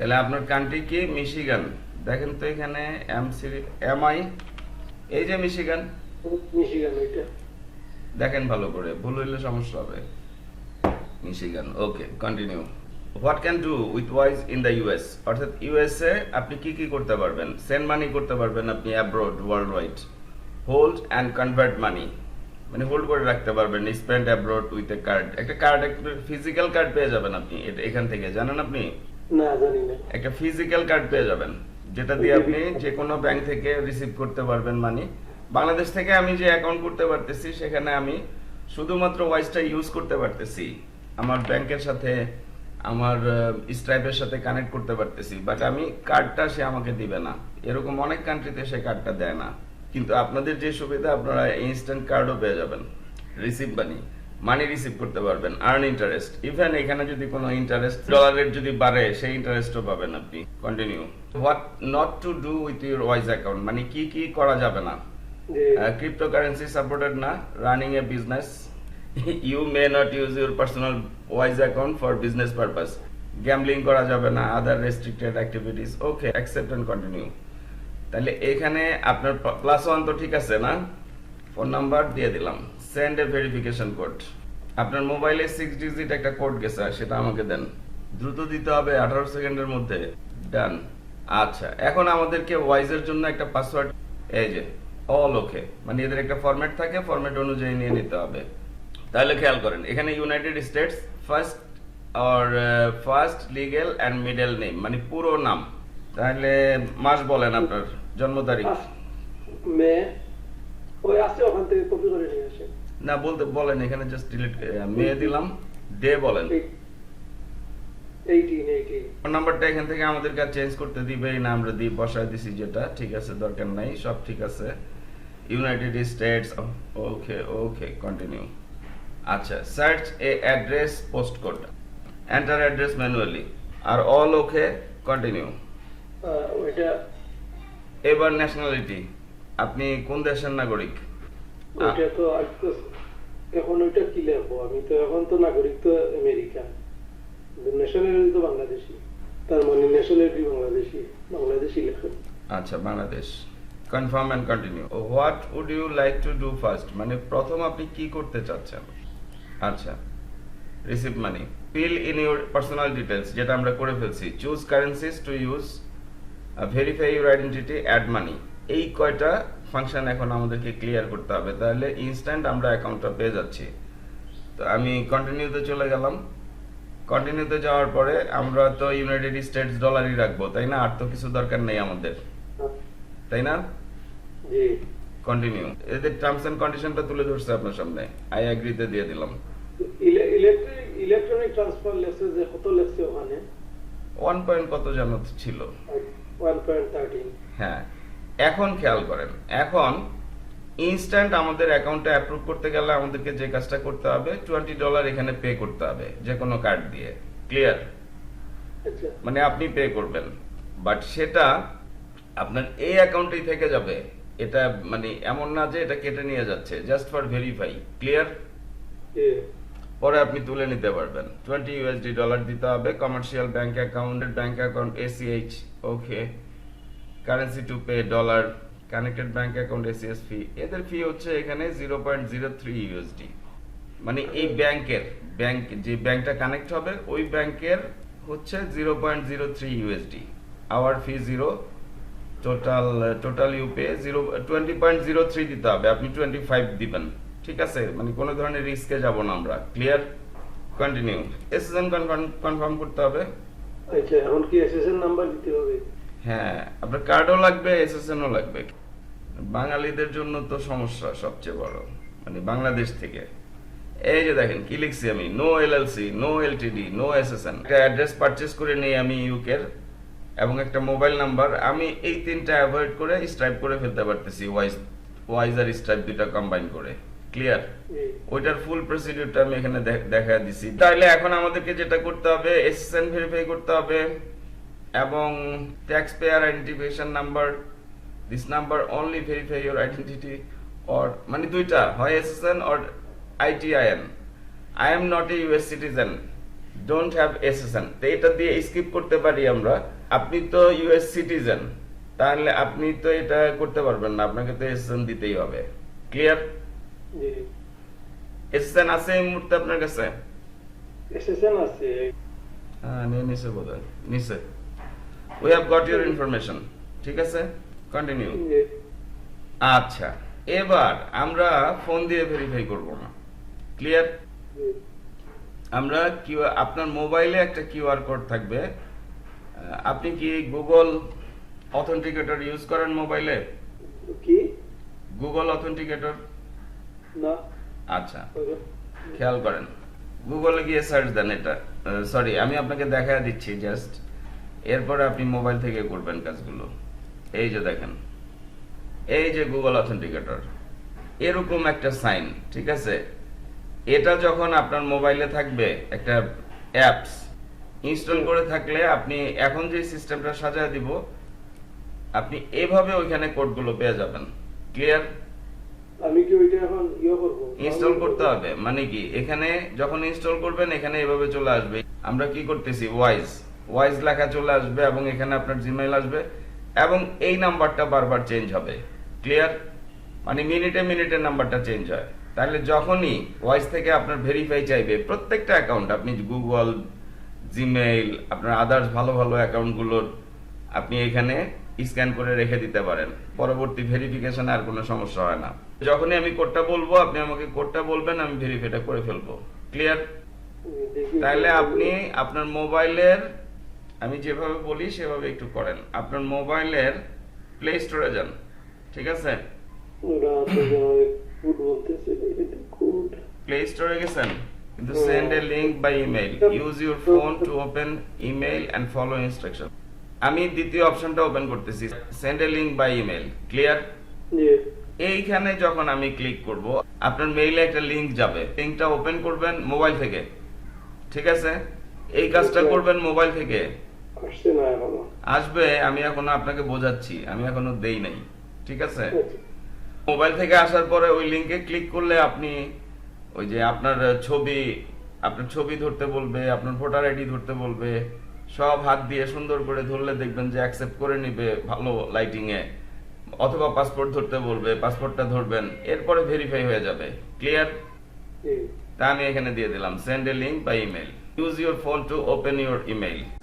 তাহলে আপনার কান্ট্রি কি? মিশিগান দেখেন তো এখানে এম সি এম আই এই যে মিশিগান মিশিগান ওইটা দেখেন ভালো করে ভুল হইলে সমস্যা হবে। Michigan okay continue what can do with Wise in the US অর্থাৎ ইউএসএ আপনি কি কি করতে পারবেন? সেন্ড মানি করতে পারবেন আপনি abroad world wide hold and convert money মানে হোল্ড করে রাখতে পারবেন spend abroad with a card একটা কার্ড একটা ফিজিক্যাল কার্ড পেয়ে যাবেন আপনি এটা এখান থেকে। জানেন আপনি? না জানি না। একটা ফিজিক্যাল কার্ড পেয়ে যাবেন যেটা দিয়ে আপনি যে কোনো ব্যাংক থেকে রিসিভ করতে পারবেন মানি বাংলাদেশ থেকে আমি যে অ্যাকাউন্ট করতে পারতেছি সেখানে আমি শুধুমাত্র ওয়াইসটা ইউজ করতে পারতেছি। আমার ব্যাংকের সাথে আমার স্ট্রাইপের সাথে কানেক্ট করতে পারতেছি। বাট আমি কার্ডটা সে আমাকে দিবে না। এরকম অনেক কান্ট্রিতে সে কার্ডটা দেয় না। কিন্তু আপনাদের যে সুবিধা আপনারা ইনস্ট্যান্ট কার্ডও পেয়ে যাবেন। রিসিভ মানি মানি রিসিভ করতে পারবেন আর্ন ইন্টারেস্ট ইভেন এখানে যদি কোনো ইন্টারেস্ট ডলারের যদি বাড়ে সেই ইন্টারেস্টও পাবেন আপনি। Continue what not to do with your Wise account মানে কি কি করা যাবে না? যে ক্রিপ্টোকারেন্সি সাপোর্টেড না? Running a business you may not use your personal Wise account for business purpose gambling করা যাবে না other restricted activities okay accept and continue তাহলে এখানে আপনার প্লাস ওয়ান তো ঠিক আছে না? ফোন নাম্বার দিয়ে দিলাম। সেন্ড এ ভেরিফিকেশন কোড আপনার মোবাইলে সিক্স ডিজিট একটা কোড গেছে, সেটা আমাকে দেন। দ্রুত দিতে হবে আঠারো সেকেন্ডের মধ্যে। ডান আচ্ছা এখন আমাদেরকে ওয়াইজের জন্য একটা পাসওয়ার্ড এই যে অল ওকে মানে এদের একটা ফরম্যাট থাকে ফরম্যাট অনুযায়ী নিয়ে নিতে হবে। তাহলে খেয়াল করেন, এখানে United States first or first legal and middle name মানে পুরো নাম। তাহলে মাস বলেন আপনার, জন্ম তারিখ। মে ওই আছে ওখান থেকে কপি করে নিয়ে আসে। না বলতে বলেন এখানে জাস্ট ডিলিট মে দিলাম ডে বলেন। নাম্বারটা এখান থেকে আমাদের কাছে চেঞ্জ করতে দিবেই না আমরা দিয়ে বসায় দিছি যেটা ঠিক আছে দরকার নাই সব ঠিক আছে। United States okay okay continue আচ্ছা search a address post code enter address manually R all okay continue এবার ন্যাশনালিটি আপনি কোন দেশের নাগরিক? ওইটা তো তো এখন ওইটা কি লেখবো? আমি তো এখন তো নাগরিক তো আমেরিকা ন্যাশনালিটি তো বাংলাদেশি। তার মানে ন্যাশনালিটি বাংলাদেশি? বাংলাদেশি লেখো আচ্ছা Bangladesh. Confirm and continue what would you like to do first মানে প্রথম আপনি কি করতে চাচ্ছেন? আচ্ছা receive money fill in your personal details যেটা আমরা করে ফেলছি। Choose currencies to use verify your identity add money এই কয়টা ফাংশন এখন আমাদেরকে ক্লিয়ার করতে হবে। তাহলে ইনস্ট্যান্ট আমরা অ্যাকাউন্টটা পেয়ে যাচ্ছি। তো আমি কন্টিনিউতে চলে গেলাম। কন্টিনিউতে যাওয়ার পরে আমরা তো ইউনাইটেড স্টেটস ডলারই রাখব তাই না? আর তো কিছু দরকার নেই আমাদের। তাই না? কন্টিনিউ এদের টার্মস এন্ড কন্ডিশনটা তুলে ধরছে আপনার সামনে। আই এগ্রিতে দিয়ে দিলাম। ইলেকট্রিক ইলেকট্রনিক ট্রান্সফার লেখছে যে কত লেখছে ওখানে? ওয়ান পয়েন্ট কত জানো ছিল? ওয়ান পয়েন্ট থার্টিন হ্যাঁ। এখন খেয়াল করেন এখন ইনস্ট্যান্ট আমাদের অ্যাকাউন্টে অ্যাপ্রুভ করতে গেলে আমাদেরকে যে কাজটা করতে হবে টোয়েন্টি ডলার এখানে পে করতে হবে যে কোনো কার্ড দিয়ে ক্লিয়ার আচ্ছা। মানে আপনি পে করবেন বাট সেটা আপনার এই অ্যাকাউন্টেই থেকে যাবে এটা মানে এমন না যে এটা কেটে নিয়ে যাচ্ছে জাস্ট ফর ভেরিফাই ক্লিয়ার পরে আপনি তুলে নিতে পারবেন টোয়েন্টি ইউএসডি ডলার দিতে হবে commercial bank account bank account ACH okay currency to pay dollar connected bank account ACS fee এদের ফি হচ্ছে এখানে zero point zero three USD মানে এই ব্যাংকের, ব্যাংক, যে ব্যাংকটা কানেক্ট হবে, ওই ব্যাংকের হচ্ছে zero point zero three USD our fee zero total total you pay zero twenty point zero three দিতে হবে, আপনি টোয়েন্টি ফাইভ দিবেন। ঠিক আছে? মানে কোনো ধরনের রিস্কে যাব না আমরা। ক্লিয়ার কন্টিনিউ এসএসএন কনফার্ম করতে হবে। আচ্ছা এখন কি এসএসএন নাম্বার দিতে হবে? হ্যাঁ আপনার কার্ডও লাগবে এসএসএনও লাগবে। বাঙালিদের জন্য তো সমস্যা সবচেয়ে বড় মানে বাংলাদেশ থেকে। এই যে দেখেন কি লিখছি আমি? No LLC no LTD no SSN একটা অ্যাড্রেস পারচেজ করে নিই আমি ইউকের এবং একটা মোবাইল নাম্বার আমি এই তিনটা অ্যাভয়েড করে স্ট্রাইপ করে ফেলতে পারতেছি ওয়াইজ ওয়াইজ আর স্ট্রাইপ দুটা কম্বাইন করে। ক্লিয়ার ওইটার ফুল প্রসিডিউরটা আমি এখানে দেখা দিছি। তাহলে এখন আমাদেরকে যেটা করতে হবে এসএসএন ভেরিফাই করতে হবে। এবং tax payer identification number this number only verify your identity or মানে দুইটা হয় SSN or ITIN I am not a US citizen don't have SSN তো এটা দিয়ে স্কিপ করতে পারি আমরা। আপনি তো ইউএস সিটিজেন তাহলে আপনি তো এটা করতে পারবেন না। আপনাকে তো এসএসএন দিতেই হবে। ক্লিয়ার এসএসএন আছে এই মুহূর্তে আপনার কাছে? এসএসএন আছে। হ্যাঁ নিয়ে বোধ we have got your information ঠিক আছে? কন্টিনিউ আচ্ছা এবার আমরা ফোন দিয়ে ভেরিফাই করব না। ক্লিয়ার আমরা কিউ আপনার মোবাইলে একটা কিউআর কোড থাকবে। আপনি কি গুগল অথেন্টিকেটর ইউজ করেন মোবাইলে কি? গুগল অথেন্টিকেটর না। আচ্ছা খেয়াল করেন। গুগলে গিয়ে সার্চ দেন এটা। সরি আমি আপনাকে দেখা দিচ্ছি জাস্ট এরপরে আপনি মোবাইল থেকে করবেন কাজগুলো। এই যে দেখেন এই যে গুগল অথেন্টিকেটর এরকম একটা সাইন ঠিক আছে? এটা যখন আপনার মোবাইলে থাকবে একটা অ্যাপস ইনস্টল করে থাকলে আপনি এখন যে সিস্টেমটা সাজায় দিব আপনি এভাবে ওইখানে কোডগুলো পেয়ে যাবেন। ক্লিয়ার আমি কি ওইটা এখন ইয়ে করব? ইনস্টল করতে হবে। মানে কি? এখানে যখন ইনস্টল করবেন এখানে এভাবে চলে আসবে। আমরা কি করতেছি? ওয়াইজ ওয়াইজ লেখা চলে আসবে এবং এখানে আপনার জিমেইল আসবে এবং এই নাম্বারটা বারবার চেঞ্জ হবে। ক্লিয়ার মানে মিনিটে মিনিটে নাম্বারটা চেঞ্জ হয়। তাহলে যখনই ওয়াইজ থেকে আপনার ভেরিফাই চাইবে প্রত্যেকটা অ্যাকাউন্ট আপনি গুগল জিমেইল আপনার আদার্স ভালো ভালো অ্যাকাউন্টগুলোর আপনি এখানে স্ক্যান করে রেখে দিতে পারেন। পরবর্তী ভেরিফিকেশনে আর কোনো সমস্যা হয় না। যখনই আমি কোডটা বলব আপনি আমাকে কোডটা বলবেন আমি ভেরিফাইটা করে ফেলব। ক্লিয়ার তাহলে আপনি আপনার মোবাইলের আমি যেভাবে বলি সেভাবে একটু করেন। আপনার মোবাইলের প্লে স্টোরে যান ঠিক আছে? প্লে স্টোরে গেছেন? কিন্তু send a link by email use your phone to open email and follow instruction আমি দ্বিতীয় অপশনটা ওপেন করতেছি। Send a link by email clear এইখানে যখন আমি ক্লিক করব আপনার মেইলে একটা লিংক যাবে। লিংকটা ওপেন করবেন মোবাইল থেকে। ঠিক আছে? এই কাজটা করবেন মোবাইল থেকে। আসছে না এখনও আসবে আমি এখনও আপনাকে বোঝাচ্ছি আমি এখনও দেই নাই ঠিক আছে। মোবাইল থেকে আসার পরে ওই লিংকে ক্লিক করলে আপনি ওই যে আপনার ছবি আপনার ছবি ধরতে বলবে আপনার ভোটার আইডি ধরতে বলবে সব হাত দিয়ে সুন্দর করে ধরলে দেখবেন যে অ্যাকসেপ্ট করে নিবে ভালো লাইটিং এ। অথবা পাসপোর্ট ধরতে বলবে পাসপোর্টটা ধরবেন এরপরে ভেরিফাই হয়ে যাবে ক্লিয়ার তা আমি এখানে দিয়ে দিলাম send a link by email use your phone to open your email